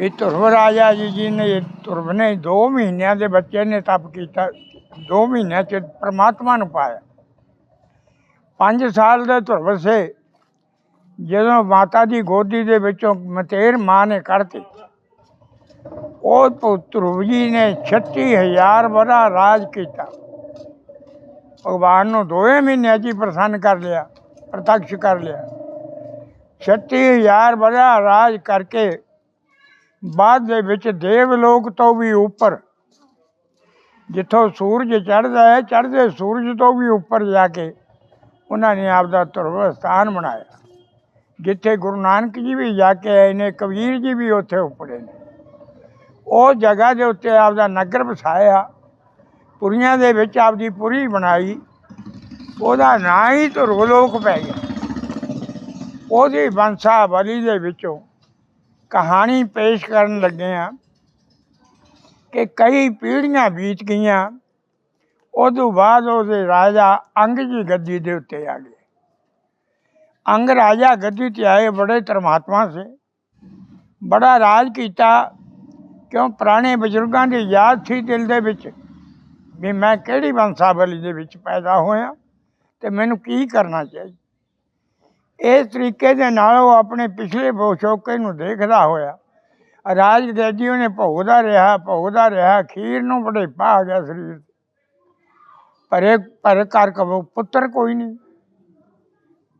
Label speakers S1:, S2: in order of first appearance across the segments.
S1: ਵੀ ਧੁਰਵ ਰਾਜਾ ਜੀ ਜੀ ਨੇ ਧੁਰਵ ਨੇ 2 ਮਹੀਨਿਆਂ ਦੇ ਬੱਚੇ ਨੇ ਤਪ ਕੀਤਾ 2 ਮਹੀਨਿਆਂ ਚ ਪ੍ਰਮਾਤਮਾ ਨੂੰ ਪਾਇਆ। 5 ਸਾਲ ਦੇ ਧੁਰਵ ਸੇ ਜਦੋਂ ਮਾਤਾ ਦੀ ਗੋਦੀ ਦੇ ਵਿੱਚੋਂ ਮਤੇਰ ਮਾਂ ਨੇ ਕੱਢਤੀ, ਉਹ ਪੁੱਤ ਧਰੁਵ ਜੀ ਨੇ 36000 ਵਰਾ ਰਾਜ ਕੀਤਾ। ਭਗਵਾਨ ਨੂੰ ਦੋਵੇਂ ਮਹੀਨਿਆਂ 'ਚ ਹੀ ਪ੍ਰਸੰਨ ਕਰ ਲਿਆ, ਪ੍ਰਤੱਖ ਕਰ ਲਿਆ। 36000 ਵਰਾ ਰਾਜ ਕਰਕੇ ਬਾਅਦ ਦੇ ਵਿੱਚ ਦੇਵ ਲੋਕ ਤੋਂ ਵੀ ਉੱਪਰ। ਜਿੱਥੋਂ ਸੂਰਜ ਚੜ੍ਹਦਾ ਹੈ, ਚੜ੍ਹਦੇ ਸੂਰਜ ਤੋਂ ਵੀ ਉੱਪਰ ਜਾ ਕੇ ਉਹਨਾਂ ਨੇ ਆਪਦਾ ਧਰਮ ਸਥਾਨ ਬਣਾਇਆ। ਜਿੱਥੇ ਗੁਰੂ ਨਾਨਕ ਜੀ ਵੀ ਜਾ ਕੇ ਆਏ ਨੇ, ਕਬੀਰ ਜੀ ਵੀ ਉੱਥੇ ਉਪੜੇ ਨੇ। ਉਹ ਜਗ੍ਹਾ ਦੇ ਉੱਤੇ ਆਪਦਾ ਨਗਰ ਵਸਾਇਆ। ਪੁਰੀਆਂ ਦੇ ਵਿੱਚ ਆਪਦੀ ਪੁਰੀ ਬਣਾਈ। ਉਹਦਾ ਨਾਂ ਹੀ ਧਰੋਲੋਕ ਪੈ ਗਿਆ। ਉਹਦੀ ਬੰਸਾ ਬਲੀ ਦੇ ਵਿੱਚੋਂ ਕਹਾਣੀ ਪੇਸ਼ ਕਰਨ ਲੱਗੇ ਆ ਕਿ ਕਈ ਪੀੜ੍ਹੀਆਂ ਬੀਤ ਗਈਆਂ ਉਦੋਂ ਬਾਅਦ ਉਹਦੇ ਰਾਜਾ ਅੰਗ ਜੀ ਗੱਦੀ ਦੇ ਉੱਤੇ ਆ ਗਏ। ਅੰਗ ਰਾਜਾ ਗੱਦੀ ਤੇ ਆਏ, ਬੜੇ ਧਰਮਾਤਮਾ ਸੀ। ਬੜਾ ਰਾਜ ਕੀਤਾ, ਕਿਉਂ ਪੁਰਾਣੇ ਬਜ਼ੁਰਗਾਂ ਦੀ ਯਾਦ ਸੀ ਦਿਲ ਦੇ ਵਿੱਚ ਵੀ ਮੈਂ ਕਿਹੜੀ ਬੰਸਾਵਲੀ ਦੇ ਵਿੱਚ ਪੈਦਾ ਹੋਇਆ ਤੇ ਮੈਨੂੰ ਕੀ ਕਰਨਾ ਚਾਹੀਦਾ। ਇਸ ਤਰੀਕੇ ਦੇ ਨਾਲ ਉਹ ਆਪਣੇ ਪਿਛਲੇ ਬੋਸ਼ੋਕੇ ਨੂੰ ਦੇਖਦਾ ਹੋਇਆ। ਰਾਜ ਗੈਦੀ ਉਹਨੇ ਭੋਗਦਾ ਰਿਹਾ ਭੋਗਦਾ ਰਿਹਾ, ਖੀਰ ਨੂੰ ਬੜੇ ਪਾ ਗਿਆ ਸਰੀਰ ਤੇ। ਪਰ ਇੱਕ ਪਰ ਘਰ ਕੋ ਪੁੱਤਰ ਕੋਈ ਨਹੀਂ।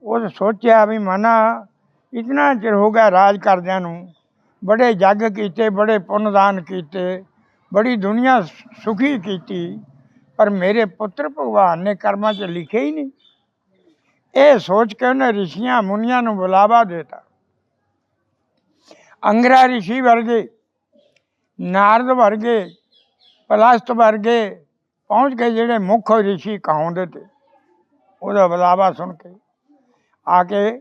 S1: ਉਹ ਸੋਚਿਆ ਵੀ ਮਨਾ, ਇਤਨਾ ਚਿਰ ਹੋ ਗਿਆ ਰਾਜ ਕਰਦਿਆਂ ਨੂੰ। ਬੜੇ ਜੱਗ ਕੀਤੇ, ਬੜੇ ਪੁੰਨਦਾਨ ਕੀਤੇ, ਬੜੀ ਦੁਨੀਆ ਸੁਖੀ ਕੀਤੀ। ਪਰ ਮੇਰੇ ਪੁੱਤਰ ਭਗਵਾਨ ਨੇ ਕਰਮਾਂ 'ਚ ਲਿਖੇ ਹੀ ਨਹੀਂ। ਇਹ ਸੋਚ ਕੇ ਉਹਨੇ ਰਿਸ਼ੀਆਂ ਮੁਨੀਆਂ ਨੂੰ ਬੁਲਾਵਾ ਦਿੱਤਾ। ਅੰਗਰਾ ਰਿਸ਼ੀ ਵਰਗੇ, ਨਾਰਦ ਵਰਗੇ, ਪਲਸਤ ਵਰਗੇ ਪਹੁੰਚ ਕੇ ਜਿਹੜੇ ਮੁੱਖ ਰਿਸ਼ੀ ਕਹਾਉਂਦੇ ਤੇ ਉਹਦਾ ਬੁਲਾਵਾ ਸੁਣ ਕੇ ਆ ਕੇ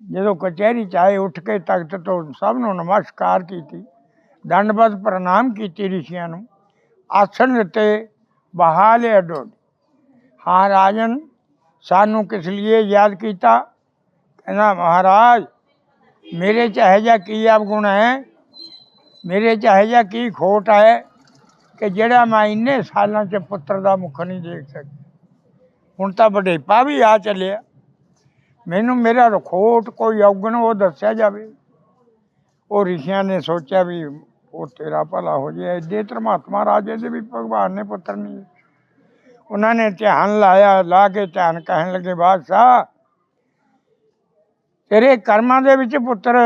S1: ਜਦੋਂ ਕਚਹਿਰੀ ਚ ਆਏ, ਉੱਠ ਕੇ ਤਖਤ ਤੋਂ ਸਭ ਨੂੰ ਨਮਸਕਾਰ ਕੀਤੀ, ਦੰਡਵਤ ਪ੍ਰਣਾਮ ਕੀਤੀ ਰਿਸ਼ੀਆਂ ਨੂੰ, ਆਸਣ ਦਿੱਤੇ, ਬਹਾਲੇ ਅਡੋਡ ਹਾਂ ਰਾਜਨ ਸਾਨੂੰ ਕਿਸ ਲਈ ਯਾਦ ਕੀਤਾ? ਕਹਿੰਦਾ, ਮਹਾਰਾਜ, ਮੇਰੇ ਚ ਇਹੋ ਜਿਹਾ ਕੀ ਅਵਗੁਣ ਹੈ? ਮੇਰੇ ਚ ਇਹੋ ਜਿਹਾ ਕੀ ਖੋਟ ਹੈ ਕਿ ਜਿਹੜਾ ਮੈਂ ਇੰਨੇ ਸਾਲਾਂ ਚ ਪੁੱਤਰ ਦਾ ਮੁਖ ਨਹੀਂ ਦੇਖ ਸਕਿਆ? ਹੁਣ ਤਾਂ ਵਡੇਪਾ ਵੀ ਆ ਚੱਲਿਆ। ਮੈਨੂੰ ਮੇਰਾ ਰਖੋਟ ਕੋਈ ਔਗਣ ਉਹ ਦੱਸਿਆ ਜਾਵੇ। ਉਹ ਰਿਸ਼ੀਆਂ ਨੇ ਸੋਚਿਆ ਵੀ ਉਹ ਤੇਰਾ ਭਲਾ ਹੋ ਜਾਏ ਐਡੇ ਧਰਮਾਤਮਾ ਰਾਜੇ ਦੇ ਵੀ ਭਗਵਾਨ ਨੇ ਪੁੱਤਰ ਨਹੀਂ ਉਹਨਾਂ ਨੇ ਧਿਆਨ ਲਾਇਆ, ਲਾ ਕੇ ਧਿਆਨ ਕਹਿਣ ਲੱਗੇ, ਬਾਦਸ਼ਾਹ, ਤੇਰੇ ਕਰਮਾਂ ਦੇ ਵਿੱਚ ਪੁੱਤਰ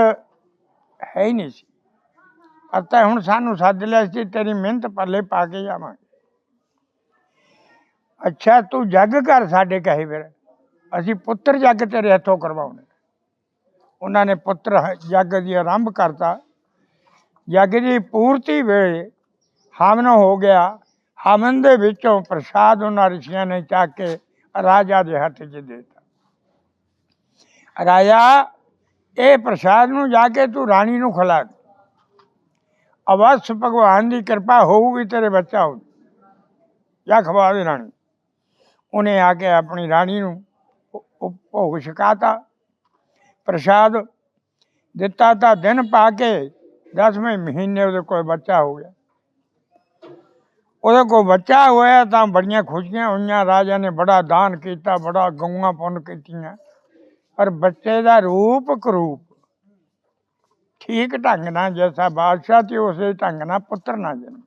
S1: ਹੈ ਹੀ ਨਹੀਂ ਸੀ। ਪਤਾ ਹੁਣ ਸਾਨੂੰ ਸੱਦ ਲਿਆ ਸੀ, ਤੇਰੀ ਮਿਹਨਤ ਪੱਲੇ ਪਾ ਕੇ ਜਾਵਾਂਗੇ। ਅੱਛਾ, ਤੂੰ ਜੱਗ ਕਰ ਸਾਡੇ ਕਹੇ ਫਿਰ। ਅਸੀਂ ਪੁੱਤਰ ਜੱਗ ਤੇਰੇ ਹੱਥੋਂ ਕਰਵਾਉਣੇ। ਉਹਨਾਂ ਨੇ ਪੁੱਤਰ ਜੱਗ ਦੀ ਆਰੰਭ ਕਰਤਾ। ਜੱਗ ਦੀ ਪੂਰਤੀ ਵੇਲੇ ਹਾਮਨ ਹੋ ਗਿਆ। ਹਵਨ ਦੇ ਵਿੱਚੋਂ ਪ੍ਰਸਾਦ ਉਹਨਾਂ ਰਿਸ਼ੀਆਂ ਨੇ ਚੱਕ ਕੇ ਰਾਜਾ ਦੇ ਹੱਥ 'ਚ ਦੇ ਦਿੱਤਾ। ਰਾਜਾ, ਇਹ ਪ੍ਰਸਾਦ ਨੂੰ ਜਾ ਕੇ ਤੂੰ ਰਾਣੀ ਨੂੰ ਖਿਲਾ ਦੇ। ਅਵਸ ਭਗਵਾਨ ਦੀ ਕਿਰਪਾ ਹੋਊਗੀ, ਤੇਰੇ ਬੱਚਾ ਹੋ ਜਾ ਖਵਾ ਦੇ ਰਾਣੀ। ਉਹਨੇ ਆ ਕੇ ਆਪਣੀ ਰਾਣੀ ਨੂੰ ਭੋ- ਭੋ- ਭੋਗ ਛਕਾਤਾ। ਪ੍ਰਸਾਦ ਦਿੱਤਾ ਤਾਂ ਦਿਨ ਪਾ ਕੇ 10ਵੇਂ ਮਹੀਨੇ ਉਹਦੇ ਕੋਲ ਬੱਚਾ ਹੋ ਗਿਆ। ਉਹਦੇ ਕੋਲ ਬੱਚਾ ਹੋਇਆ ਤਾਂ ਬੜੀਆਂ ਖੁਸ਼ੀਆਂ ਹੋਈਆਂ, ਰਾਜਾ ਨੇ ਬੜਾ ਦਾਨ ਕੀਤਾ, ਬੜਾ ਗਊਆਂ ਪੁੰਨ ਕੀਤੀਆਂ। ਪਰ ਬੱਚੇ ਦਾ ਰੂਪ ਕਰੂਪ ਠੀਕ ਢੰਗ ਨਾਲ ਜੈਸਾ ਬਾਦਸ਼ਾਹ ਤੇ ਉਸੇ ਢੰਗ ਨਾਲ ਪੁੱਤਰ ਨਾ ਜਨਮ।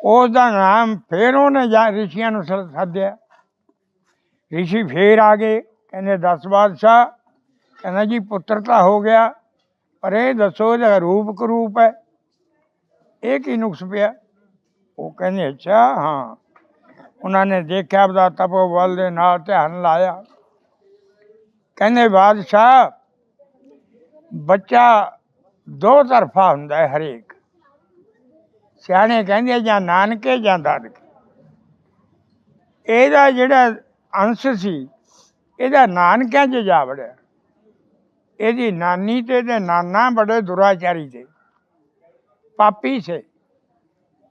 S1: ਉਸ ਦਾ ਨਾਮ ਫੇਰ ਉਹਨੇ ਜਾ ਰਿਸ਼ੀਆਂ ਨੂੰ ਸੱਦਿਆ। ਰਿਸ਼ੀ ਫੇਰ ਆ ਗਏ, ਕਹਿੰਦੇ, ਦਸ ਬਾਦਸ਼ਾਹ, ਕਹਿੰਦਾ ਜੀ ਪੁੱਤਰ ਤਾਂ ਹੋ ਗਿਆ, ਪਰ ਇਹ ਦੱਸੋ ਇਹਦਾ ਰੂਪ ਕਰੂਪ ਹੈ। ਇਹ ਕੀ ਨੁਕਸ ਪਿਆ? ਉਹ ਕਹਿੰਦੇ, ਅੱਛਾ, ਹਾਂ। ਉਹਨਾਂ ਨੇ ਦੇਖਿਆ ਆਪਦਾ ਤਪੋਬਲ ਦੇ ਨਾਲ ਧਿਆਨ ਲਾਇਆ। ਕਹਿੰਦੇ, ਬਾਦਸ਼ਾਹ, ਬੱਚਾ ਦੋ ਤਰਫਾ ਹੁੰਦਾ ਹੈ ਹਰੇਕ। ਸਿਆਣੇ ਕਹਿੰਦੇ ਜਾਂ ਨਾਨਕੇ ਜਾਂ ਦਾਦਕੇ। ਇਹਦਾ ਜਿਹੜਾ ਅੰਸ਼ ਸੀ, ਇਹਦਾ ਨਾਨਕਿਆਂ 'ਚ ਜਾ ਵੜਿਆ। ਇਹਦੀ ਨਾਨੀ ਤੇ ਇਹਦੇ ਨਾਨਾ ਬੜੇ ਦੁਰਾਚਾਰੀ ਤੇ, ਪਾਪੀ ਸੇ।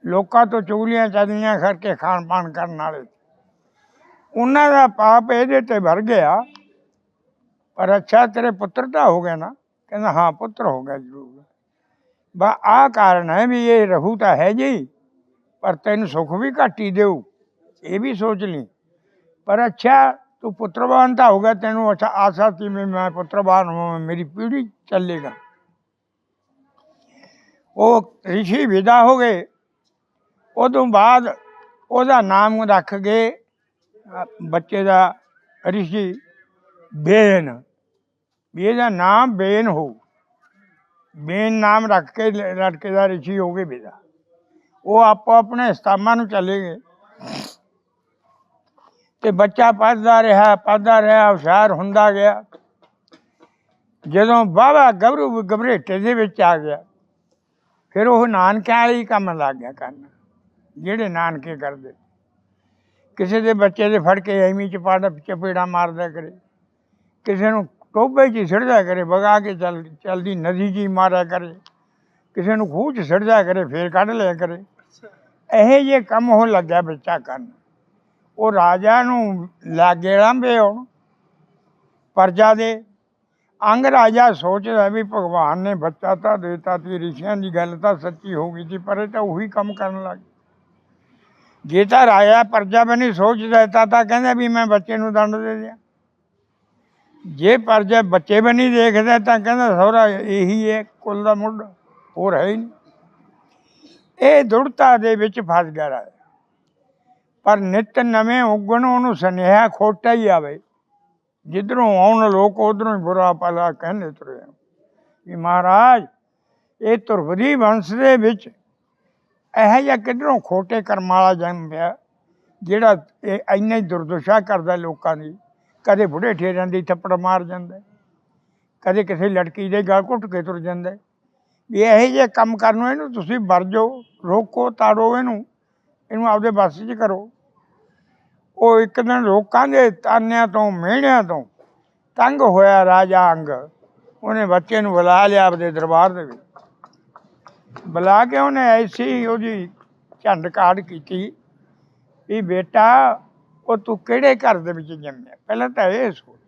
S1: ਲੋਕਾਂ ਤੋਂ ਚੁਗਲੀਆਂ ਚੱਲੀਆਂ ਕਰਕੇ ਖਾਣ ਪਾਣ ਕਰਨ ਵਾਲੇ। ਉਹਨਾਂ ਦਾ ਪਾਪ ਇਹਦੇ ਤੇ ਭਰ ਗਿਆ। ਪਰ ਅੱਛਾ, ਤੇਰੇ ਪੁੱਤਰ ਤਾਂ ਹੋ ਗਿਆ ਨਾ। ਕਹਿੰਦਾ, ਹਾਂ, ਪੁੱਤਰ ਹੋ ਗਿਆ ਜ਼ਰੂਰ। ਬਾ ਆ ਕਾਰਨ ਹੈ ਵੀ ਇਹ ਰਹੂ ਤਾਂ ਹੈ ਜੀ, ਪਰ ਤੈਨੂੰ ਸੁੱਖ ਵੀ ਘੱਟ ਹੀ ਦੇਊ। ਇਹ ਵੀ ਸੋਚ ਲਈ। ਪਰ ਅੱਛਾ, ਤੂੰ ਪੁੱਤਰਵਾਨ ਤਾਂ ਹੋ ਗਿਆ, ਤੈਨੂੰ ਅੱਛਾ ਆਸਾ ਸੀ ਮੈਂ ਪੁੱਤਰਵਾਨ ਹਾਂ ਮੇਰੀ ਪੀੜ੍ਹੀ ਚੱਲੇਗਾ। ਉਹ ਰਿਸ਼ੀ ਵਿਦਾ ਹੋ ਗਏ। ਉਦੋਂ ਬਾਅਦ ਉਹਦਾ ਨਾਮ ਰੱਖ ਗਏ ਬੱਚੇ ਦਾ ਰਿਸ਼ੀ ਬੇਨ, ਵੀ ਇਹਦਾ ਨਾਮ ਬੇਨ ਹੋ ਬੇਨ ਨਾਮ ਰੱਖ ਕੇ ਲੜਕੇ ਦਾ ਰਿਸ਼ੀ ਹੋ ਗਏ ਬੇਦਾ ਉਹ ਆਪੋ ਆਪਣੇ ਸਤਾਮਾਂ ਨੂੰ ਚਲੇ ਗਏ। ਤੇ ਬੱਚਾ ਪੜਦਾ ਰਿਹਾ ਪੜਦਾ ਰਿਹਾ, ਹੁਸ਼ਿਆਰ ਹੁੰਦਾ ਗਿਆ। ਜਦੋਂ ਬਾਬਾ ਗਬਰੂ ਗਬਰੇਟੇ ਦੇ ਵਿੱਚ ਆ ਗਿਆ, ਫਿਰ ਉਹ ਨਾਨਕਿਆਂ ਵਾਲੀ ਕੰਮ ਲੱਗ ਗਿਆ ਕਰਨ। ਜਿਹੜੇ ਨਾਨਕੇ ਕਰਦੇ। ਕਿਸੇ ਦੇ ਬੱਚੇ ਦੇ ਫੜ ਕੇ ਐਵੇਂ ਚ ਪਾੜ, ਚਪੇੜਾ ਮਾਰਦਾ ਕਰੇ। ਕਿਸੇ ਨੂੰ ਟੋਬੇ 'ਚ ਹੀ ਸਿੱਟਦਾ ਕਰੇ, ਵਗਾ ਕੇ ਚੱਲ, ਚੱਲਦੀ ਨਦੀ 'ਚ ਹੀ ਮਾਰਿਆ ਕਰੇ। ਕਿਸੇ ਨੂੰ ਖੂਹ 'ਚ ਸਿੱਟਦਾ ਕਰੇ, ਫੇਰ ਕੱਢ ਲਿਆ ਕਰੇ। ਇਹੋ ਜਿਹੇ ਕੰਮ ਉਹ ਲੱਗਿਆ ਬੱਚਾ ਕਰਨ। ਉਹ ਰਾਜਾ ਨੂੰ ਲਾਗੇ ਲਾਂਬੇ ਹੁਣ ਪਰਜਾ ਦੇ। ਅੰਗ ਰਾਜਾ ਸੋਚਦਾ ਵੀ ਭਗਵਾਨ ਨੇ ਬੱਚਾ ਤਾਂ ਦੇਤਾ ਤੇ ਰਿਸ਼ੀਆਂ ਦੀ ਗੱਲ ਤਾਂ ਸੱਚੀ ਹੋ ਗਈ ਸੀ, ਪਰ ਇਹ ਤਾਂ ਉਹੀ ਕੰਮ ਕਰਨ ਲੱਗ ਗਿਆ। ਜੇ ਤਾਂ ਰਾਜਾ ਪਰਜਾ ਬਣੀ ਸੋਚਦਾ ਤਾਂ ਤਾਂ ਕਹਿੰਦਾ ਵੀ ਮੈਂ ਬੱਚੇ ਨੂੰ ਦੰਡ ਦੇ ਦਿਆਂ। ਜੇ ਪਰਜਾ ਬੱਚੇ ਬਣੀ ਦੇਖਦਾ ਤਾਂ ਕਹਿੰਦਾ ਸਹੁਰਾ ਇਹੀ ਹੈ, ਕੁੱਲ ਦਾ ਮੁੱਢ, ਹੋਰ ਹੈ ਹੀ ਨਹੀਂ। ਇਹ ਦੁੜਤਾ ਦੇ ਵਿੱਚ ਫਸ ਗਿਆ ਰਾਜਾ। ਪਰ ਨਿਤ ਨਵੇਂ ਉਗਣ ਉਹਨੂੰ ਸੁਨੇਹਾ ਖੋਟਾ ਹੀ ਆਵੇ। ਜਿੱਧਰੋਂ ਆਉਣ ਲੋਕ ਉਧਰੋਂ ਹੀ ਬੁਰਾ ਭਲਾ ਕਹਿੰਦੇ ਤੁਰੇ ਵੀ ਮਹਾਰਾਜ, ਇਹ ਧੁਰਵਦੀ ਵੰਸ਼ ਦੇ ਵਿੱਚ ਇਹੋ ਜਿਹਾ ਕਿੱਧਰੋਂ ਖੋਟੇ ਕਰਮ ਵਾਲਾ ਜਨਮ ਪਿਆ, ਜਿਹੜਾ ਇਹ ਇੰਨਾ ਹੀ ਦੁਰਦਸ਼ਾ ਕਰਦਾ ਲੋਕਾਂ ਦੀ। ਕਦੇ ਬੁੜੇ ਠੇਰਿਆਂ ਦੀ ਥੱਪੜ ਮਾਰ ਜਾਂਦਾ। ਕਦੇ ਕਿਸੇ ਲੜਕੀ ਦੇ ਗਲ ਘੁੱਟ ਕੇ ਤੁਰ ਜਾਂਦਾ। ਵੀ ਇਹੋ ਜਿਹੇ ਕੰਮ ਕਰਨ ਨੂੰ ਇਹਨੂੰ ਤੁਸੀਂ ਵਰਜੋ ਰੋਕੋ, ਤਾੜੋ ਇਹਨੂੰ। ਇਹਨੂੰ ਆਪਦੇ ਵੱਸ 'ਚ ਕਰੋ। ਉਹ ਇੱਕ ਦਿਨ ਲੋਕਾਂ ਦੇ ਤਾਨਿਆਂ ਤੋਂ ਮਿਹਣਿਆਂ ਤੋਂ ਤੰਗ ਹੋਇਆ ਰਾਜਾ ਅੰਗ। ਉਹਨੇ ਬੱਚੇ ਨੂੰ ਬੁਲਾ ਲਿਆ ਆਪਦੇ ਦਰਬਾਰ ਦੇ ਵਿੱਚ। ਬੁਲਾ ਕੇ ਉਹਨੇ ਐਸੀ ਉਹਦੀ ਝੰਡ ਕਾਢ ਕੀਤੀ ਵੀ ਬੇਟਾ, ਉਹ ਤੂੰ ਕਿਹੜੇ ਘਰ ਦੇ ਵਿੱਚ ਜੰਮਿਆ? ਪਹਿਲਾਂ ਤਾਂ ਇਹ ਸੋਚ।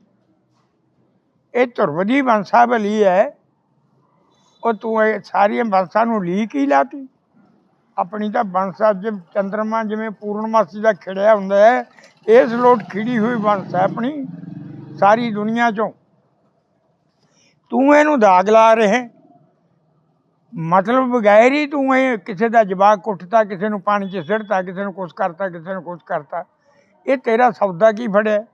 S1: ਇਹ ਧੁਰਵਦੀ ਬੰਸਾਵਲੀ ਹੈ। ਉਹ ਤੂੰ ਇਹ ਸਾਰੀਆਂ ਬੰਸਾਂ ਨੂੰ ਲੀਕ ਹੀ ਲਾਤੀ। ਆਪਣੀ ਤਾਂ ਬੰਸਾ ਜਿਵੇਂ ਚੰਦਰਮਾ ਜਿਵੇਂ ਪੂਰਨਮਾਸੀ ਦਾ ਖਿੜਿਆ ਹੁੰਦਾ ਹੈ, ਇਸ ਲੋਟ ਖਿੜੀ ਹੋਈ ਬੰਸ ਆਪਣੀ ਸਾਰੀ ਦੁਨੀਆ ਚੋਂ। ਤੂੰ ਇਹਨੂੰ ਦਾਗ ਲਾ ਰਹੇ। ਮਤਲਬ ਬਗੈਰ ਹੀ ਤੂੰ ਇਹ ਕਿਸੇ ਦਾ ਜਵਾਕ ਕੁੱਟਤਾ ਕਿਸੇ ਨੂੰ ਪਾਣੀ 'ਚ ਸਿੱਟਤਾ ਕਿਸੇ ਨੂੰ ਕੁਛ ਕਰਤਾ, ਕਿਸੇ ਨੂੰ ਕੁਛ ਕਰਤਾ, ਇਹ ਤੇਰਾ ਸੌਦਾ ਕੀ ਫੜਿਆ?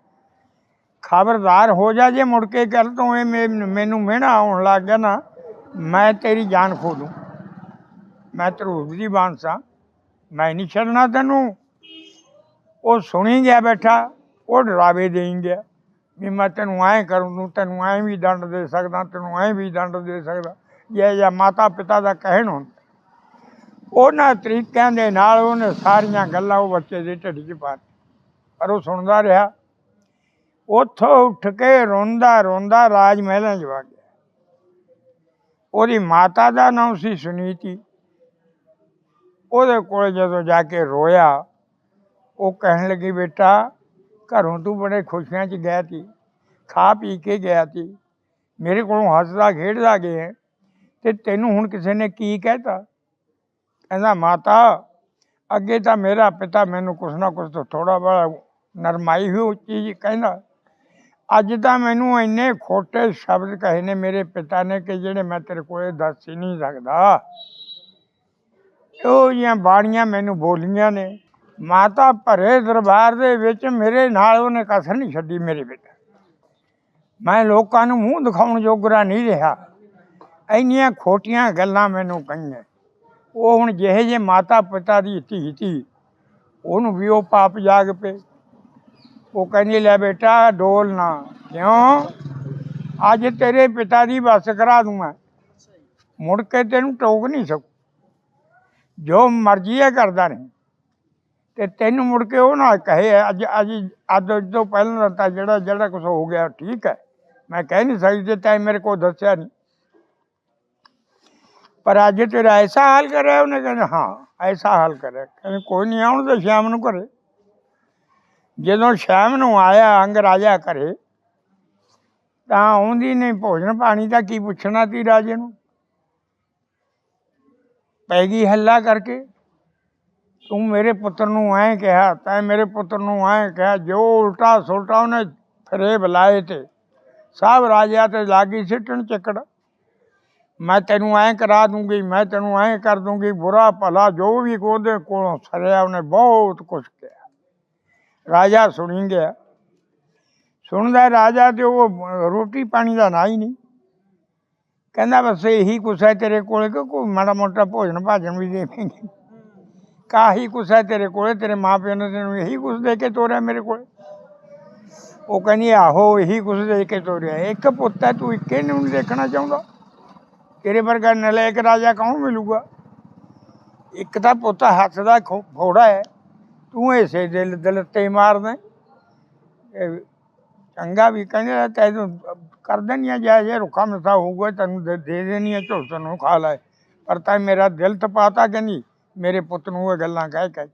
S1: ਖਬਰਦਾਰ ਹੋ ਜਾ ਜੇ ਮੁੜ ਕੇ ਗੱਲ ਤੋਂ, ਇਹ ਮੇ- ਮੈਨੂੰ ਮਿਹਣਾ ਆਉਣ ਲੱਗ ਗਿਆ ਨਾ, ਮੈਂ ਤੇਰੀ ਜਾਨ ਖੋ ਦੂੰ ਮੈਂ ਧਰੂਪ ਦੀ ਬਾਂਸਾ, ਮੈਂ ਨਹੀਂ ਛੱਡਣਾ ਤੈਨੂੰ। ਉਹ ਸੁਣੀ ਗਿਆ ਬੈਠਾ, ਉਹ ਡਰਾਵੇ ਦੇਈ ਗਿਆ, ਵੀ ਮੈਂ ਤੈਨੂੰ ਐਂ ਕਰੂੰ, ਤੂੰ ਤੈਨੂੰ ਐਂ ਵੀ ਦੰਡ ਦੇ ਸਕਦਾ, ਤੈਨੂੰ ਐਂ ਵੀ ਦੰਡ ਦੇ ਸਕਦਾ। ਇਹ ਜਾਂ ਮਾਤਾ ਪਿਤਾ ਦਾ ਕਹਿਣ ਹੁੰਦਾ ਉਹਨਾਂ ਤਰੀਕਿਆਂ ਦੇ ਨਾਲ ਉਹਨੇ ਸਾਰੀਆਂ ਗੱਲਾਂ ਉਹ ਬੱਚੇ ਦੇ ਢਿੱਡ 'ਚ ਪਾ ਦਿੱਤੀਆਂ। ਪਰ ਉਹ ਸੁਣਦਾ ਰਿਹਾ। ਉੱਥੋਂ ਉੱਠ ਕੇ ਰੋਂਦਾ ਰੋਂਦਾ ਰਾਜ ਮਹਿਲਾਂ 'ਚ ਵਗ ਗਿਆ। ਉਹਦੀ ਮਾਤਾ ਦਾ ਨਾਮ ਸੀ ਸੁਨੀਤੀ। ਉਹਦੇ ਕੋਲ ਜਦੋਂ ਜਾ ਕੇ ਰੋਇਆ, ਉਹ ਕਹਿਣ ਲੱਗੀ, ਬੇਟਾ, ਘਰੋਂ ਤੂੰ ਬੜੇ ਖੁਸ਼ੀਆਂ 'ਚ ਗਿਆ ਸੀ ਖਾ ਪੀ ਕੇ ਗਿਆ ਸੀ ਮੇਰੇ ਕੋਲੋਂ ਹੱਸਦਾ, ਖੇਡਦਾ ਗਿਆ ਤੇ ਤੈਨੂੰ ਹੁਣ ਕਿਸੇ ਨੇ ਕੀ ਕਹਿਤਾ? ਕਹਿੰਦਾ, ਮਾਤਾ, ਅੱਗੇ ਤਾਂ ਮੇਰਾ ਪਿਤਾ ਮੈਨੂੰ ਕੁਛ ਨਾ ਕੁਛ ਥੋੜਾ ਬੜਾ ਨਰਮਾਈ ਹੋਈ ਚੀਜ਼, ਕਹਿੰਦਾ, ਅੱਜ ਤਾਂ ਮੈਨੂੰ ਇੰਨੇ ਖੋਟੇ ਸ਼ਬਦ ਕਹੇ ਨੇ ਮੇਰੇ ਪਿਤਾ ਨੇ ਕਿ ਜਿਹੜੇ ਮੈਂ ਤੇਰੇ ਕੋਲੇ ਦੱਸ ਹੀ ਨਹੀਂ ਸਕਦਾ। ਉਹ ਜੀਆਂ ਬਾਣੀਆਂ ਮੈਨੂੰ ਬੋਲੀਆਂ ਨੇ। ਮਾਤਾ ਭਰੇ ਦਰਬਾਰ ਦੇ ਵਿੱਚ ਮੇਰੇ ਨਾਲ ਉਹਨੇ ਕਸਰ ਨਹੀਂ ਛੱਡੀ ਮੇਰੇ ਪਿਤਾ ਮੈਂ ਲੋਕਾਂ ਨੂੰ ਮੂੰਹ ਦਿਖਾਉਣ ਜੋਗਰਾ ਨਹੀਂ ਰਿਹਾ। ਇੰਨੀਆਂ ਖੋਟੀਆਂ ਗੱਲਾਂ ਮੈਨੂੰ ਕਹੀਆਂ। ਉਹ ਹੁਣ ਜਿਹੇ ਜੇ ਮਾਤਾ ਪਿਤਾ ਦੀ ਧੀ ਧੀ, ਉਹਨੂੰ ਵੀ ਉਹ ਪਾਪ ਜਾਗ ਪਏ। ਉਹ ਕਹਿੰਦੀ, ਲੈ ਬੇਟਾ, ਡੋਲ ਨਾ। ਕਿਉਂ? ਅੱਜ ਤੇਰੇ ਪਿਤਾ ਦੀ ਬਸ ਕਰਾ ਦੂੰ ਮੈਂ। ਮੁੜ ਕੇ ਤੈਨੂੰ ਟੋਕ ਨਹੀਂ ਸਕੂ। ਜੋ ਮਰਜ਼ੀ ਹੈ ਕਰਦਾ ਨਹੀਂ ਤੇ ਤੈਨੂੰ ਮੁੜ ਕੇ ਉਹ ਨਾ ਕਹੇ, ਅੱਜ ਅੱਜ ਅੱਜ ਤੋਂ ਪਹਿਲਾਂ ਤਾਂ ਜਿਹੜਾ ਜਿਹੜਾ ਕੁਝ ਹੋ ਗਿਆ, ਠੀਕ ਹੈ। ਮੈਂ ਕਹਿ ਨਹੀਂ ਸਕਦੀ, ਜੇ ਤੈਂ ਮੇਰੇ ਕੋਲ ਦੱਸਿਆ ਨਹੀਂ। ਪਰ ਅੱਜ ਤੇਰਾ ਐਸਾ ਹਾਲ ਕਰਿਆ, ਉਹਨੇ ਕਹਿੰਦਾ, ਹਾਂ, ਐਸਾ ਹਾਲ ਕਰਿਆ। ਕਹਿੰਦੇ, ਕੋਈ ਨਹੀਂ ਆਉਣ ਤੇ ਸ਼ਾਮ ਨੂੰ ਘਰੇ। ਜਦੋਂ ਸ਼ਾਮ ਨੂੰ ਆਇਆ, ਅੰਗ ਰਾਜਾ ਘਰੇ, ਤਾਂ ਆਉਂਦੀ ਨਹੀਂ ਭੋਜਨ ਪਾਣੀ ਦਾ, ਕੀ ਪੁੱਛਣਾ ਤੀ ਰਾਜੇ ਨੂੰ? ਪੈ ਗਈ ਹੱਲਾ ਕਰਕੇ। ਤੂੰ ਮੇਰੇ ਪੁੱਤਰ ਨੂੰ ਐਂ ਕਿਹਾ, ਤੈਂ ਮੇਰੇ ਪੁੱਤਰ ਨੂੰ ਐਂ ਕਿਹਾ, ਜੋ ਉਲਟਾ ਸੁਲਟਾ ਉਹਨੇ ਫਰੇ ਬੁਲਾਏ ਤੇ, ਸਭ ਰਾਜਿਆਂ ਤੇ ਲਾਗੀ ਸਿੱਟਣ ਚੱਕੜ। ਮੈਂ ਤੈਨੂੰ ਐਂ ਕਰਾ ਦੂੰਗੀ, ਮੈਂ ਤੈਨੂੰ ਐਂ ਕਰ ਦੂੰਗੀ, ਬੁਰਾ ਭਲਾ ਜੋ ਵੀ ਉਹਦੇ ਕੋਲੋਂ ਸਰਿਆ ਉਹਨੇ ਬਹੁਤ ਕੁਛ ਕਿਹਾ। ਰਾਜਾ ਸੁਣੀ ਗਿਆ। ਸੁਣਦਾ ਰਾਜਾ ਤੇ ਉਹ ਰੋਟੀ ਪਾਣੀ ਦਾ ਨਾ ਹੀ ਨਹੀਂ। ਕਹਿੰਦਾ ਬਸ ਇਹੀ ਕੁਛ ਹੈ ਤੇਰੇ ਕੋਲੇ ਕਿ ਕੋਈ ਮਾੜਾ ਮੋਟਾ ਭੋਜਨ ਭਾਜਨ ਵੀ ਦੇਵੇਂਗੇ। ਕਾਹੀ ਕੁਛ ਹੈ ਤੇਰੇ ਕੋਲੇ? ਤੇਰੇ ਮਾਪਿਆਂ ਨੇ ਤੈਨੂੰ ਇਹੀ ਕੁਛ ਦੇ ਕੇ ਤੋਰਿਆ ਮੇਰੇ ਕੋਲੇ? ਉਹ ਕਹਿੰਦੀ, ਆਹੋ, ਇਹੀ ਕੁਛ ਦੇ ਕੇ ਤੋਰਿਆ। ਇੱਕ ਪੁੱਤ ਹੈ, ਤੂੰ ਇੱਕੇ ਨੂੰ ਦੇਖਣਾ ਚਾਹੁੰਦਾ। ਤੇਰੇ ਵਰਗਾ ਨਲਾਇਕ ਰਾਜਾ ਕੌਣ ਮਿਲੂਗਾ? ਇੱਕ ਤਾਂ ਪੁੱਤ ਹੱਥ ਦਾ ਫੋੜਾ ਹੈ। ਤੂੰ ਐਸੇ ਦਿਲ ਦਿਲ ਤੇ ਮਾਰਦਾ ਚੰਗਾ ਵੀ ਕਹਿੰਦੇ ਤੈਨੂੰ ਕਰ ਦੇਣੀ ਆ ਰੁੱਖਾ ਮਿੱਠਾ ਹੋਊਗਾ, ਤੈਨੂੰ ਦੇ ਦੇ ਦੇਣੀ ਆ ਝੋਟ ਨੂੰ ਖਾ ਲੈ। ਪਰ ਤਾਂ ਮੇਰਾ ਦਿਲ ਤਪਾਤਾ ਕਿ ਨਹੀਂ? ਮੇਰੇ ਪੁੱਤ ਨੂੰ ਇਹ ਗੱਲਾਂ ਕਹਿ ਕਹਿ।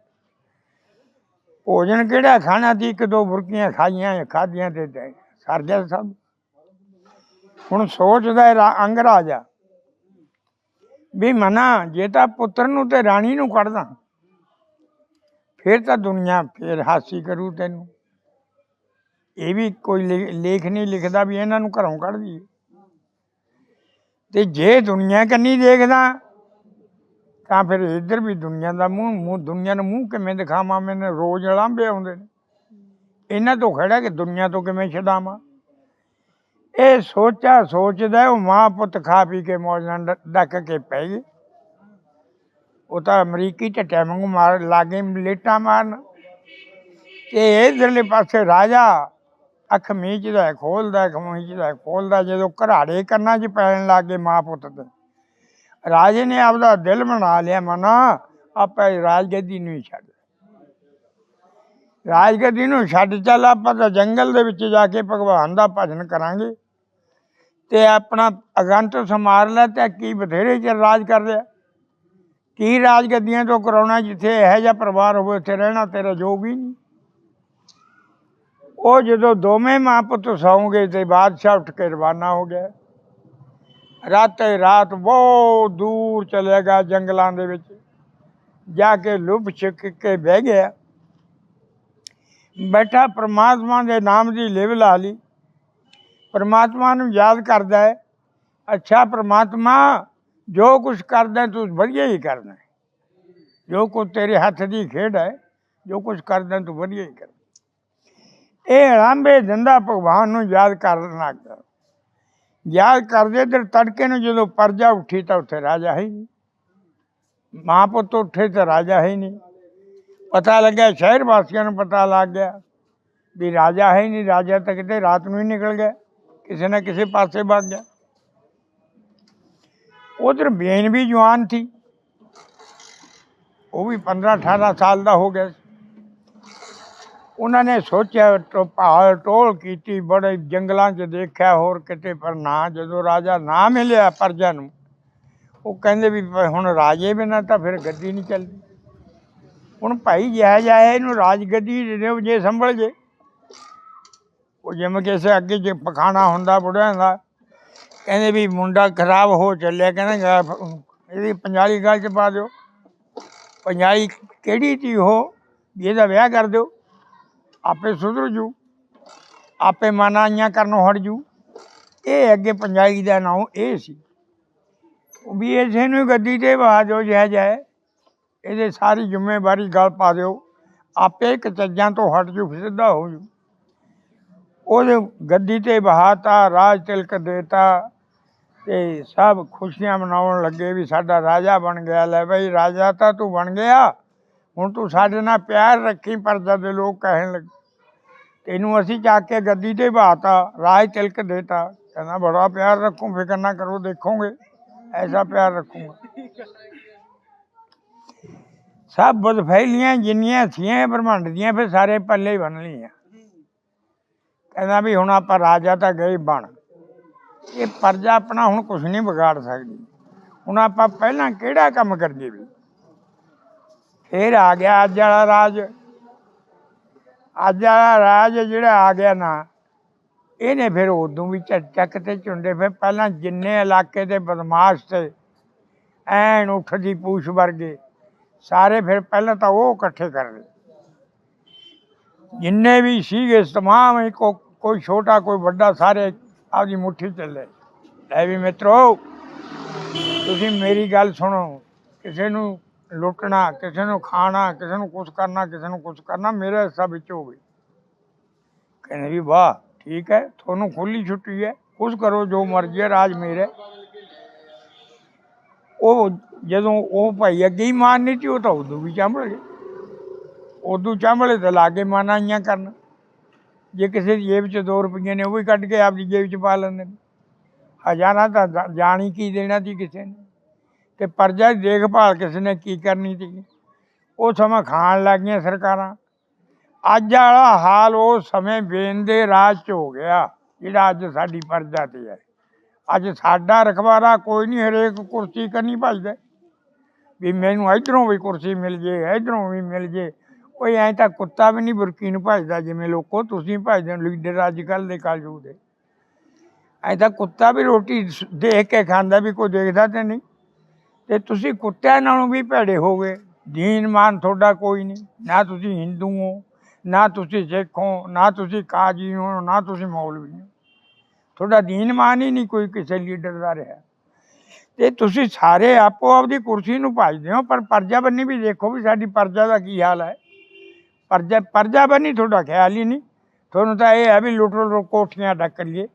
S1: ਭੋਜਨ ਕਿਹੜਾ ਖਾਣਾ ਦੀ ਇੱਕ ਦੋ ਬੁਰਕੀਆਂ ਖਾਈਆਂ, ਖਾਧੀਆਂ ਤੇ ਸਰ ਗਿਆ ਸਭ। ਹੁਣ ਸੋਚਦਾ ਅੰਗ ਰਾਜਾ। ਵੀ ਮਨਾ, ਜੇ ਤਾਂ ਪੁੱਤਰ ਨੂੰ ਤੇ ਰਾਣੀ ਨੂੰ ਕੱਢਦਾ। ਫਿਰ ਤਾਂ ਦੁਨੀਆ ਫਿਰ ਹਾਸੀ ਕਰੂ ਤੈਨੂੰ। ਇਹ ਵੀ ਕੋਈ ਲੇ- ਲੇਖ ਨਹੀਂ ਲਿਖਦਾ ਵੀ ਇਹਨਾਂ ਨੂੰ ਘਰੋਂ ਕੱਢ ਦਈਏ। ਤੇ ਜੇ ਦੁਨੀਆ ਕੰਨੀ ਦੇਖਦਾ, ਤਾਂ ਫਿਰ ਇੱਧਰ ਵੀ ਦੁਨੀਆ ਦਾ ਮੂੰਹ ਮੂੰਹ, ਦੁਨੀਆ ਨੂੰ ਮੂੰਹ ਕਿਵੇਂ ਦਿਖਾਵਾਂ? ਮੈਨੂੰ ਰੋਜ਼ ਲਾਂਭੇ ਆਉਂਦੇ ਨੇ। ਇਹਨਾਂ ਤੋਂ ਖੜਾ ਕਿ ਦੁਨੀਆ ਤੋਂ ਕਿਵੇਂ ਛਡਾਵਾਂ? ਇਹ ਸੋਚਾ ਸੋਚਦਾ ਉਹ ਮਾਂ ਪੁੱਤ ਖਾ ਪੀ ਕੇ ਮੌਜ ਨਾਲ ਡੱਕ ਕੇ ਪੈ ਗਏ ਉਹ ਤਾਂ ਅਮਰੀਕੀ ਝੱਟਿਆਂ ਵਾਂਗੂ ਮਾਰ, ਲਾਗੇ ਲੇਟਾਂ ਮਾਰਨ। ਤੇ ਇਧਰਲੇ ਪਾਸੇ ਰਾਜਾ ਅੱਖ ਮੀਚਦਾ ਖੋਲਦਾ ਅੱਖ ਮੀਚਦਾ ਖੋਲਦਾ ਜਦੋਂ ਘਰਾੜੇ ਕੰਨਾਂ 'ਚ ਪੈਣ ਲੱਗੇ ਮਾਂ ਪੁੱਤ ਦੇ ਰਾਜੇ ਨੇ ਆਪਦਾ ਦਿਲ ਬਣਾ ਲਿਆ, ਮਨਾ, ਆਪਾਂ ਰਾਜਗੱਦੀ ਨੂੰ ਹੀ ਛੱਡ। ਰਾਜਗੱਦੀ ਨੂੰ ਛੱਡ ਚੱਲ, ਆਪਾਂ ਤਾਂ ਜੰਗਲ ਦੇ ਵਿੱਚ ਜਾ ਕੇ ਭਗਵਾਨ ਦਾ ਭਜਨ ਕਰਾਂਗੇ। ਤੇ ਆਪਣਾ ਅਗੰਤ ਸਮਾਰ ਲੈ ਤੇ ਕੀ ਬਥੇਰੇ ਚਿਰ ਰਾਜ ਕਰ ਲਿਆ। ਕੀ ਰਾਜ ਗੱਦੀਆਂ ਤੋਂ ਕਰਾਉਣਾ ਜਿੱਥੇ ਇਹੋ ਜਿਹਾ ਪਰਿਵਾਰ ਹੋਵੇ, ਉੱਥੇ ਰਹਿਣਾ ਤੇਰਾ ਜੋਗ ਹੀ ਨਹੀਂ। ਉਹ ਜਦੋਂ ਦੋਵੇਂ ਮਾਂ ਪੁੱਤ ਸੌਂਗੇ ਤੇ ਬਾਦਸ਼ਾਹ ਉੱਠ ਕੇ ਰਵਾਨਾ ਹੋ ਗਿਆ। ਰਾਤੇ ਰਾਤ ਬਹੁਤ ਦੂਰ ਚਲੇਗਾ ਜੰਗਲਾਂ ਦੇ ਵਿੱਚ। ਜਾ ਕੇ ਲੁੱਭ ਛਿਪ ਕੇ ਬਹਿ ਗਿਆ। ਬੈਠਾ ਪ੍ਰਮਾਤਮਾ ਦੇ ਨਾਮ ਦੀ ਲਿਵ ਲਾ ਲਈ। ਪਰਮਾਤਮਾ ਨੂੰ ਯਾਦ ਕਰਦਾ ਹੈ, ਅੱਛਾ ਪਰਮਾਤਮਾ, ਜੋ ਕੁਝ ਕਰਦਾ ਤੂੰ ਵਧੀਆ ਹੀ ਕਰਦਾ ਜੋ ਕੁਝ ਤੇਰੇ ਹੱਥ ਦੀ ਖੇਡ ਹੈ, ਜੋ ਕੁਝ ਕਰਦਾ ਤੂੰ ਵਧੀਆ ਹੀ ਕਰਦਾ ਇਹ ਰਾਂਬੇ ਦਿੰਦਾ ਭਗਵਾਨ ਨੂੰ ਯਾਦ ਕਰਨ ਲੱਗਾ ਯਾਦ ਕਰਦੇ ਤੇ ਤੜਕੇ ਨੂੰ ਜਦੋਂ ਪਰਜਾ ਉੱਠੀ ਤਾਂ ਉੱਥੇ ਰਾਜਾ ਹੀ ਨਹੀਂ। ਮਾਂ ਪੁੱਤ ਉੱਠੇ ਤਾਂ ਰਾਜਾ ਹੀ ਨਹੀਂ। ਪਤਾ ਲੱਗਿਆ ਸ਼ਹਿਰ ਵਾਸੀਆਂ ਨੂੰ ਪਤਾ ਲੱਗ ਗਿਆ ਵੀ ਰਾਜਾ ਹੈ ਹੀ ਨਹੀਂ, ਰਾਜਾ ਤਾਂ ਕਿਤੇ ਰਾਤ ਨੂੰ ਹੀ ਨਿਕਲ ਗਿਆ। ਕਿਸੇ ਨਾ ਕਿਸੇ ਪਾਸੇ ਵਗ ਗਿਆ। ਉਧਰ ਬੇਨ ਵੀ ਜਵਾਨ ਸੀ। ਉਹ ਵੀ 15 18 ਸਾਲ ਦਾ ਹੋ ਗਿਆ ਸੀ। ਉਹਨਾਂ ਨੇ ਸੋਚਿਆ ਟੋ- ਭਾਲ ਟੋਲ ਕੀਤੀ, ਬੜੇ ਜੰਗਲਾਂ 'ਚ ਦੇਖਿਆ ਹੋਰ ਕਿਤੇ, ਪਰ ਨਾ ਜਦੋਂ ਰਾਜਾ ਨਾ ਮਿਲਿਆ ਪਰਜਾ ਨੂੰ, ਉਹ ਕਹਿੰਦੇ ਵੀ ਹੁਣ ਰਾਜੇ ਬਿਨਾਂ ਤਾਂ ਫਿਰ ਗੱਦੀ ਨਹੀਂ ਚੱਲਦੀ। ਹੁਣ ਭਾਈ ਜੈ ਜਾਏ ਇਹਨੂੰ ਰਾਜ ਗੱਦੀ ਦੇ ਦਿਓ, ਜੇ ਸੰਭਲ ਜੇ। ਉਹ ਜਿਵੇਂ ਕਿਸੇ ਅੱਗੇ ਜੇ ਪਖਾਣਾ ਹੁੰਦਾ ਬੁੜਿਆਂ ਦਾ, ਕਹਿੰਦੇ ਵੀ ਮੁੰਡਾ ਖਰਾਬ ਹੋ ਚੱਲਿਆ, ਕਹਿੰਦੇ ਗਾ ਇਹਦੀ ਪੰਜਾਲੀ ਗੱਲ ਚ ਪਾ ਦਿਓ। ਪੰਜਾਲੀ ਕਿਹੜੀ ਚੀਜ਼ ਹੋ, ਵੀ ਇਹਦਾ ਵਿਆਹ ਕਰ ਦਿਓ। ਆਪੇ ਸੁਧਰ ਜੂ, ਆਪੇ ਮਨਾਈਆਂ ਕਰਨੋਂ ਹਟ ਜੂ। ਇਹ ਅੱਗੇ ਪੰਜਾਲੀ ਦਾ ਨਾਮ ਇਹ ਸੀ। ਵੀ ਇਸੇ ਨੂੰ ਗੱਦੀ ਤੇ ਬਹਾ ਦਿਓ, ਜੈ ਜੈ। ਇਹਦੇ ਸਾਰੀ ਜ਼ਿੰਮੇਵਾਰੀ ਗੱਲ ਪਾ ਦਿਓ। ਆਪੇ ਕਚੱਜਾਂ ਤੋਂ ਹਟ ਜੂ, ਫਿਰ ਸਿੱਧਾ ਹੋ ਜੂ। ਉਹਦੇ ਗੱਦੀ ਤੇ ਬਹਾਤਾ, ਰਾਜ ਤਿਲਕ ਦੇਤਾ ਤੇ ਸਭ ਖੁਸ਼ੀਆਂ ਮਨਾਉਣ ਲੱਗੇ ਵੀ ਸਾਡਾ ਰਾਜਾ ਬਣ ਗਿਆ। ਲੈ ਬਈ, ਰਾਜਾ ਤਾਂ ਤੂੰ ਬਣ ਗਿਆ। ਹੁਣ ਤੂੰ ਸਾਡੇ ਨਾਲ ਪਿਆਰ ਰੱਖੀ, ਪਰ ਜਦ ਲੋਕ ਕਹਿਣ ਲੱਗੇ, ਤੈਨੂੰ ਅਸੀਂ ਚੱਕ ਕੇ ਗੱਦੀ ਤੇ ਬਹਾਤਾ, ਰਾਜ ਤਿਲਕ ਦੇਤਾ। ਕਹਿੰਦਾ, ਬੜਾ ਪਿਆਰ ਰੱਖੂ, ਫਿਕਰ ਨਾ ਕਰੋ, ਦੇਖੋਗੇ। ਐਸਾ ਪਿਆਰ ਰੱਖੂਗਾ। ਸਭ ਬੁੱਧ ਫੈਲੀਆਂ ਜਿੰਨੀਆਂ ਸੀਆਂ ਬ੍ਰਹਮੰਡ ਦੀਆਂ, ਫਿਰ ਸਾਰੇ ਪੱਲੇ ਹੀ ਬਣ ਲਈਆਂ। ਕਹਿੰਦਾ ਵੀ ਹੁਣ ਆਪਾਂ ਰਾਜਾ ਤਾਂ ਗਏ ਬਣ। ਇਹ ਪਰਜਾ ਆਪਣਾ ਹੁਣ ਕੁਝ ਨਹੀਂ ਵਿਗਾੜ ਸਕਦੀ। ਹੁਣ ਆਪਾਂ ਪਹਿਲਾਂ ਕਿਹੜਾ ਕੰਮ ਕਰੀਏ ਵੀ? ਫੇਰ ਆ ਗਿਆ ਅੱਜ ਵਾਲਾ ਰਾਜ। ਅੱਜ ਵਾਲਾ ਰਾਜ ਜਿਹੜਾ ਆ ਗਿਆ ਨਾ, ਇਹਨੇ ਫਿਰ ਉਦੋਂ ਵੀ ਚੱਕ ਚੱਕ ਤੇ ਚੁੰਡੇ ਫਿਰ ਪਹਿਲਾਂ ਜਿੰਨੇ ਇਲਾਕੇ ਦੇ ਬਦਮਾਸ਼ ਤੇ ਐਨ ਉੱਠਦੀ ਪੂਛ ਵਰਗੇ, ਸਾਰੇ ਫਿਰ ਪਹਿਲਾਂ ਤਾਂ ਉਹ ਇਕੱਠੇ ਕਰ ਲਏ। ਜਿੰਨੇ ਵੀ ਸੀਗੇ, ਤਮਾਮ ਹੀ ਕੋਈ ਛੋਟਾ, ਕੋਈ ਵੱਡਾ, ਸਾਰੇ ਆਪਦੀ ਮੁੱਠੀ ਚੱਲੇ ਲੈ ਵੀ ਮਿੱਤਰੋ, ਤੁਸੀਂ ਮੇਰੀ ਗੱਲ ਸੁਣੋ। ਕਿਸੇ ਨੂੰ ਲੁੱਟਣਾ, ਕਿਸੇ ਨੂੰ ਖਾਣਾ, ਕਿਸੇ ਨੂੰ ਕੁਛ ਕਰਨਾ, ਕਿਸੇ ਨੂੰ ਕੁਛ ਕਰਨਾ ਮੇਰਾ ਹਿੱਸਾ ਵਿੱਚ ਹੋ ਗਈ ਕਹਿੰਦੇ ਵੀ, ਵਾਹ, ਠੀਕ ਹੈ, ਤੁਹਾਨੂੰ ਖੁੱਲੀ ਛੁੱਟੀ ਹੈ। ਕੁਛ ਕਰੋ, ਜੋ ਮਰਜ਼ੀ ਹੈ, ਰਾਜ ਮੇਰੇ ਉਹ ਜਦੋਂ ਉਹ ਭਾਈ ਅੱਗੇ ਹੀ ਮਾਰਨੀ ਸੀ, ਉਹ ਤਾਂ ਉਦੋਂ ਵੀ ਚੰਬਲ ਗਏ। ਉਦੋਂ ਚੰਬਲੇ ਤੇ ਲਾਗੇ ਮਾਨਾਈਆਂ ਕਰਨ। ਜੇ ਕਿਸੇ ਦੀ ਜੇਬ 'ਚ 2 ਰੁਪਈਏ ਨੇ, ਉਹ ਵੀ ਕੱਢ ਕੇ ਆਪਦੀ ਜੇਬ 'ਚ ਪਾ ਲੈਂਦੇ ਨੇ। ਹਜ਼ਾਰਾਂ ਤਾਂ ਜਾਣੀ ਕੀ ਦੇਣਾ ਸੀ ਕਿਸੇ ਨੇ। ਤੇ ਪਰਜਾ ਦੀ ਦੇਖਭਾਲ ਕਿਸੇ ਨੇ ਕੀ ਕਰਨੀ ਸੀ? ਉਹ ਸਮਾਂ ਖਾਣ ਲੱਗ ਗਈਆਂ ਸਰਕਾਰਾਂ। ਅੱਜ ਵਾਲਾ ਹਾਲ ਉਹ ਸਮੇਂ ਬੇਨ ਦੇ ਰਾਜ 'ਚ ਹੋ ਗਿਆ, ਜਿਹੜਾ ਅੱਜ ਸਾਡੀ ਪਰਜਾ ਤੇ ਹੈ। ਅੱਜ ਸਾਡਾ ਰਖਵਾਰਾ ਕੋਈ ਨਹੀਂ, ਹਰੇਕ ਕੁਰਸੀ ਕਰਨੀ ਭਜਦਾ। ਵੀ ਮੈਨੂੰ ਇਧਰੋਂ ਵੀ ਕੁਰਸੀ ਮਿਲ ਜੇ, ਇਧਰੋਂ ਵੀ ਮਿਲ ਜੇ। ਕੋਈ ਐਂ ਤਾਂ ਕੁੱਤਾ ਵੀ ਨਹੀਂ ਬੁਰਕੀ ਨੂੰ ਭਜਦਾ ਜਿਵੇਂ ਲੋਕੋ, ਤੁਸੀਂ ਭਜਦੇ ਹੋ, ਲੀਡਰ ਅੱਜ ਕੱਲ੍ਹ ਦੇ ਕਲਯੁਗ ਦੇ। ਐਂ ਤਾਂ ਕੁੱਤਾ ਵੀ ਰੋਟੀ ਦੇਖ ਕੇ ਖਾਂਦਾ ਵੀ ਕੋਈ ਦੇਖਦਾ ਤੇ ਨਹੀਂ। ਤੇ ਤੁਸੀਂ ਕੁੱਤਿਆਂ ਨਾਲੋਂ ਵੀ ਭੈੜੇ ਹੋ ਗਏ। ਦੀਨ ਮਾਨ ਤੁਹਾਡਾ ਕੋਈ ਨਹੀਂ। ਨਾ ਤੁਸੀਂ ਹਿੰਦੂ ਹੋ, ਨਾ ਤੁਸੀਂ ਸਿੱਖ ਹੋ, ਨਾ ਤੁਸੀਂ ਕਾਜੀ ਹੋ, ਨਾ ਤੁਸੀਂ ਮੌਲਵੀ ਹੋ। ਤੁਹਾਡਾ ਦੀਨ ਮਾਨ ਹੀ ਨਹੀਂ ਕੋਈ ਕਿਸੇ ਲੀਡਰ ਦਾ ਰਿਹਾ। ਤੇ ਤੁਸੀਂ ਸਾਰੇ ਆਪੋ ਆਪਦੀ ਕੁਰਸੀ ਨੂੰ ਭਜਦੇ ਹੋ, ਪਰ ਪਰਜਾ ਬੰਨੀ ਵੀ ਦੇਖੋ ਵੀ ਸਾਡੀ ਪਰਜਾ ਦਾ ਕੀ ਹਾਲ ਹੈ। ਪਰਜਾ ਪਰਜਾ ਬੰਨੀ ਤੁਹਾਡਾ ਖਿਆਲ ਹੀ ਨਹੀਂ। ਤੁਹਾਨੂੰ ਤਾਂ ਇਹ ਹੈ ਵੀ ਲੁੱਟ ਲੁੱਟ ਕੋਠੀਆਂ ਡੱਕ ਲਈਏ,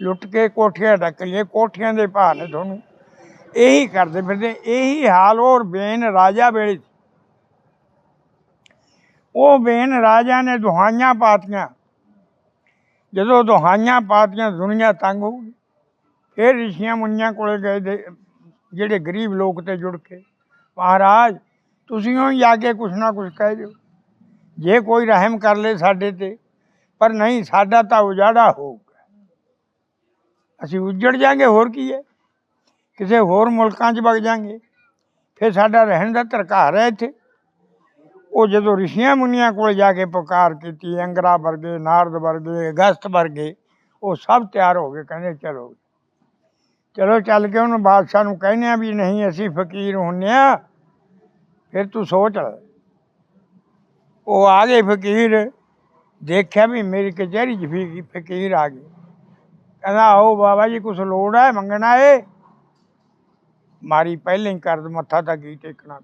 S1: ਲੁੱਟ ਕੇ ਕੋਠੀਆਂ ਡੱਕ ਲਈਏ, ਕੋਠੀਆਂ ਦੇ ਭਾਅ ਨੇ ਤੁਹਾਨੂੰ ਇਹੀ ਕਰਦੇ ਫਿਰਦੇ, ਇਹੀ ਹਾਲ ਹੋਰ ਬੇਨ ਰਾਜਾ ਵੇਲੇ ਸੀ। ਉਹ ਬੇਨ ਰਾਜਾ ਨੇ ਦੁਹਾਈਆਂ ਪਾਤੀਆਂ। ਜਦੋਂ ਦੁਹਾਈਆਂ ਪਾਤੀਆਂ, ਦੁਨੀਆ ਤੰਗ ਹੋ ਗਈ ਫਿਰ ਰਿਸ਼ੀਆਂ ਮੁਨੀਆਂ ਕੋਲੇ ਗਏ ਜਿਹੜੇ ਗਰੀਬ ਲੋਕ ਤੇ ਜੁੜ ਕੇ, ਮਹਾਰਾਜ, ਤੁਸੀਂ ਉਹ ਜਾ ਕੇ ਕੁਛ ਨਾ ਕੁਛ ਕਹਿ ਦਿਓ। ਜੇ ਕੋਈ ਰਹਿਮ ਕਰ ਲੇ ਸਾਡੇ ਤੇ, ਪਰ ਨਹੀਂ, ਸਾਡਾ ਤਾਂ ਉਜਾੜਾ ਹੋਊਗਾ। ਅਸੀਂ ਉੱਜੜ ਜਾਾਂਗੇ, ਹੋਰ ਕੀ ਹੈ? ਕਿਸੇ ਹੋਰ ਮੁਲਕਾਂ 'ਚ ਵਗ ਜਾਾਂਗੇ। ਫਿਰ ਸਾਡਾ ਰਹਿਣ ਦਾ ਧਰਕਾਰ ਹੈ ਇੱਥੇ। ਉਹ ਜਦੋਂ ਰਿਸ਼ੀਆਂ ਮੁਨੀਆਂ ਕੋਲ ਜਾ ਕੇ ਪੁਕਾਰ ਕੀਤੀ ਅੰਗਰਾ ਵਰਗੇ, ਨਾਰਦ ਵਰਗੇ, ਅਗਸਤ ਵਰਗੇ, ਉਹ ਸਭ ਤਿਆਰ ਹੋ ਗਏ, ਕਹਿੰਦੇ ਚਲੋ। ਚਲੋ ਚੱਲ ਕੇ ਉਹਨੂੰ ਬਾਦਸ਼ਾਹ ਨੂੰ ਕਹਿੰਦੇ ਆ ਵੀ ਨਹੀਂ, ਅਸੀਂ ਫਕੀਰ ਹੁੰਨੇ ਆ। ਫਿਰ ਤੂੰ ਸੋਚ ਲੈ। ਉਹ ਆ ਗਏ ਫਕੀਰ। ਦੇਖਿਆ ਵੀ ਮੇਰੀ ਕਚਹਿਰੀ 'ਚ ਵੀ ਫਕੀਰ ਆ ਗਏ। ਕਹਿੰਦਾ, ਆਓ ਬਾਬਾ ਜੀ, ਕੁਛ ਲੋੜ ਹੈ, ਮੰਗਣਾ ਏ? ਮਾਰੀ ਪਹਿਲਾਂ ਹੀ ਕਰਦ ਮੱਥਾ ਤਾਂ ਕੀ ਟੇਕਣਾ।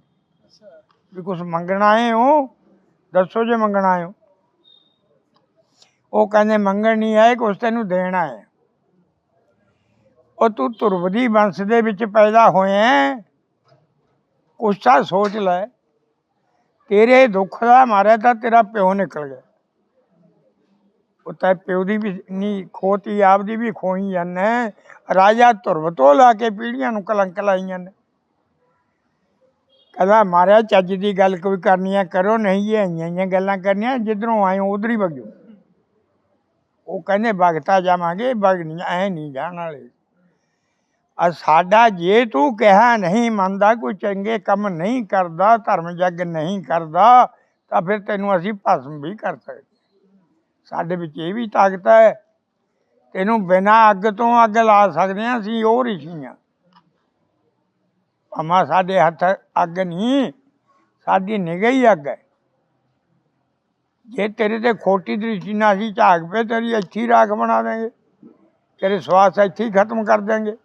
S1: ਵੀ ਕੁਛ ਮੰਗਣਾ ਏ ਹੋ ਦੱਸੋ ਜੇ ਮੰਗਣਾ ਏ ਉਹ। ਕਹਿੰਦੇ, ਮੰਗਣ ਨਹੀਂ ਆਏ ਕੁਛ ਤੈਨੂੰ ਦੇਣਾ ਹੈ ਉਹ ਤੂੰ ਧੁਰਵਦੀ ਵੰਸ਼ ਦੇ ਵਿੱਚ ਪੈਦਾ ਹੋਇਆ। ਹੈ। ਕੁਛ ਤਾਂ ਸੋਚ ਲੈ। ਤੇਰੇ ਦੁੱਖ ਦਾ ਮਾਰਿਆ ਤਾਂ ਤੇਰਾ ਪਿਓ ਨਿਕਲ ਗਿਆ। ਉਹ ਤਾਂ ਪਿਓ ਦੀ ਵੀ ਨਹੀਂ ਖੋਤੀ ਆਪਦੀ ਵੀ ਖੋਈ ਜਾਂਦੇ ਰਾਜਾ ਧੁਰਵ ਤੋਂ ਲਾ ਕੇ ਪੀੜੀਆਂ ਨੂੰ ਕਲੰਕ ਲਾਈਆਂ ਨੇ ਕਹਿੰਦਾ, ਮਾਰਿਆ, ਚੱਜ ਦੀ ਗੱਲ ਕੋਈ ਕਰਨੀ ਆ, ਕਰੋ, ਨਹੀਂ ਇਹ ਆਈਆਂ ਗੱਲਾਂ ਕਰਨੀਆਂ, ਜਿੱਧਰੋਂ ਆਏ ਉਧਰ ਹੀ ਵਗਿਓ ਉਹ ਕਹਿੰਦੇ, ਭਗਤਾ ਜਾਵਾਂਗੇ ਭਗ ਨਹੀਂ ਐ ਨਹੀਂ ਜਾਣ ਵਾਲੇ। ਆ ਸਾਡਾ ਜੇ ਤੂੰ ਕਿਹਾ ਨਹੀਂ ਮੰਨਦਾ, ਕੋਈ ਚੰਗੇ ਕੰਮ ਨਹੀਂ ਕਰਦਾ, ਧਰਮ ਜਗ ਨਹੀਂ ਕਰਦਾ, ਤਾਂ ਫਿਰ ਤੈਨੂੰ ਅਸੀਂ ਭਸਮ ਵੀ ਕਰ ਸਕਦੇ ਸਾਡੇ ਵਿੱਚ ਇਹ ਵੀ ਤਾਕਤ ਹੈ, ਤੈਨੂੰ ਬਿਨਾਂ ਅੱਗ ਤੋਂ ਅੱਗ ਲਾ ਸਕਦੇ ਹਾਂ, ਅਸੀਂ ਉਹ ਰਿਸ਼ੀ ਹਾਂ। ਅਮਾ ਸਾਡੇ ਹੱਥ ਅੱਗ ਨਹੀਂ, ਸਾਡੀ ਨਿਗਾਹ ਹੀ ਅੱਗ ਹੈ। ਜੇ ਤੇਰੇ ਤੇ ਖੋਟੀ ਦ੍ਰਿਸ਼ਟੀ ਨਾਲ ਅਸੀਂ ਝਾਕ ਪਏ, ਤੇਰੀ ਇੱਥੇ ਰਾਖ ਬਣਾ ਦੇਂਗੇ ਤੇਰੇ ਸਵਾਸ ਇੱਥੇ ਹੀ ਖਤਮ ਕਰ ਦੇਂਗੇ